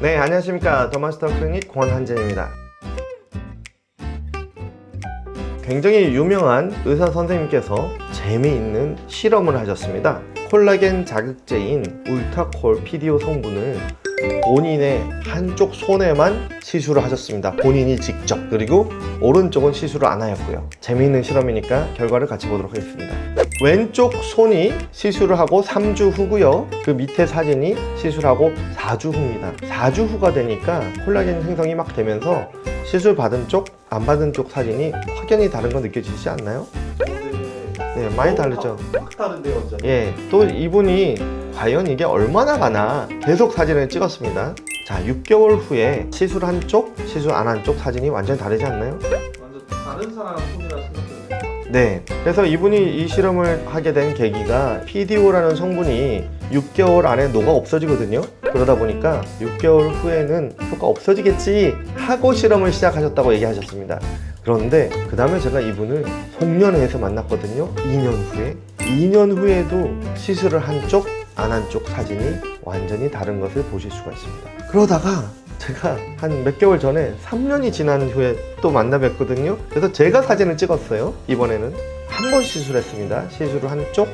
네, 안녕하십니까. 더마스터 클리닉 권한재입니다. 굉장히 유명한 의사 선생님께서 재미있는 실험을 하셨습니다. 콜라겐 자극제인 울타콜 PDO 성분을 본인의 한쪽 손에만 시술을 하셨습니다. 본인이 직접. 그리고 오른쪽은 시술을 안 하였고요. 재미있는 실험이니까 결과를 같이 보도록 하겠습니다. 왼쪽 손이 시술을 하고 3주 후고요. 그 밑에 사진이 시술하고 4주 후입니다. 4주 후가 되니까 콜라겐 생성이 막 되면서 시술 받은 쪽, 안 받은 쪽 사진이 확연히 다른 거 느껴지지 않나요? 네, 많이 다르죠. 확 다른데요, 완전. 예, 또 이분이 과연 이게 얼마나 가나 계속 사진을 찍었습니다. 자, 6개월 후에 시술 한 쪽, 시술 안 한 쪽 사진이 완전히 다르지 않나요? 완전 다른 사람 손이라 생각해요. 네. 그래서 이분이 이 실험을 하게 된 계기가 PDO라는 성분이 6개월 안에 녹아 없어지거든요. 그러다 보니까 6개월 후에는 효과 없어지겠지 하고 실험을 시작하셨다고 얘기하셨습니다. 그런데 그 다음에 제가 이분을 송년회에서 만났거든요. 2년 후에. 2년 후에도 시술을 한 쪽, 안 한 쪽 사진이 완전히 다른 것을 보실 수가 있습니다. 그러다가 제가 한 몇 개월 전에 3년이 지난 후에 또 만나 뵀거든요. 그래서 제가 사진을 찍었어요. 이번에는 한 번 시술했습니다. 시술을 한쪽,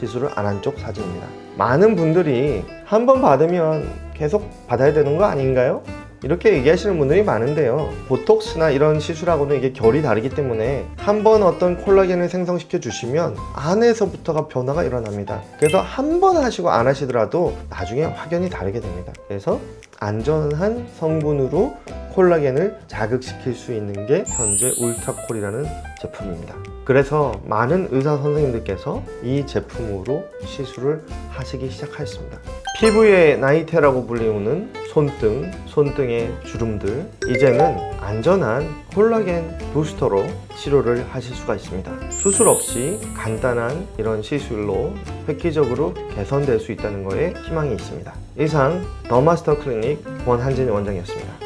시술을 안 한 쪽 사진입니다. 많은 분들이 한 번 받으면 계속 받아야 되는 거 아닌가요? 이렇게 얘기하시는 분들이 많은데요. 보톡스나 이런 시술하고는 이게 결이 다르기 때문에 한 번 어떤 콜라겐을 생성시켜 주시면 안에서부터가 변화가 일어납니다. 그래서 한 번 하시고 안 하시더라도 나중에 확연히 다르게 됩니다. 그래서 안전한 성분으로 콜라겐을 자극시킬 수 있는 게 현재 울타콜이라는 제품입니다. 그래서 많은 의사 선생님들께서 이 제품으로 시술을 하시기 시작하였습니다. 피부의 나이테라고 불리우는 손등, 손등의 주름들 이제는 안전한 콜라겐 부스터로 치료를 하실 수가 있습니다. 수술 없이 간단한 이런 시술로 획기적으로 개선될 수 있다는 거에 희망이 있습니다. 이상 더 마스터 클리닉 권한진 원장이었습니다.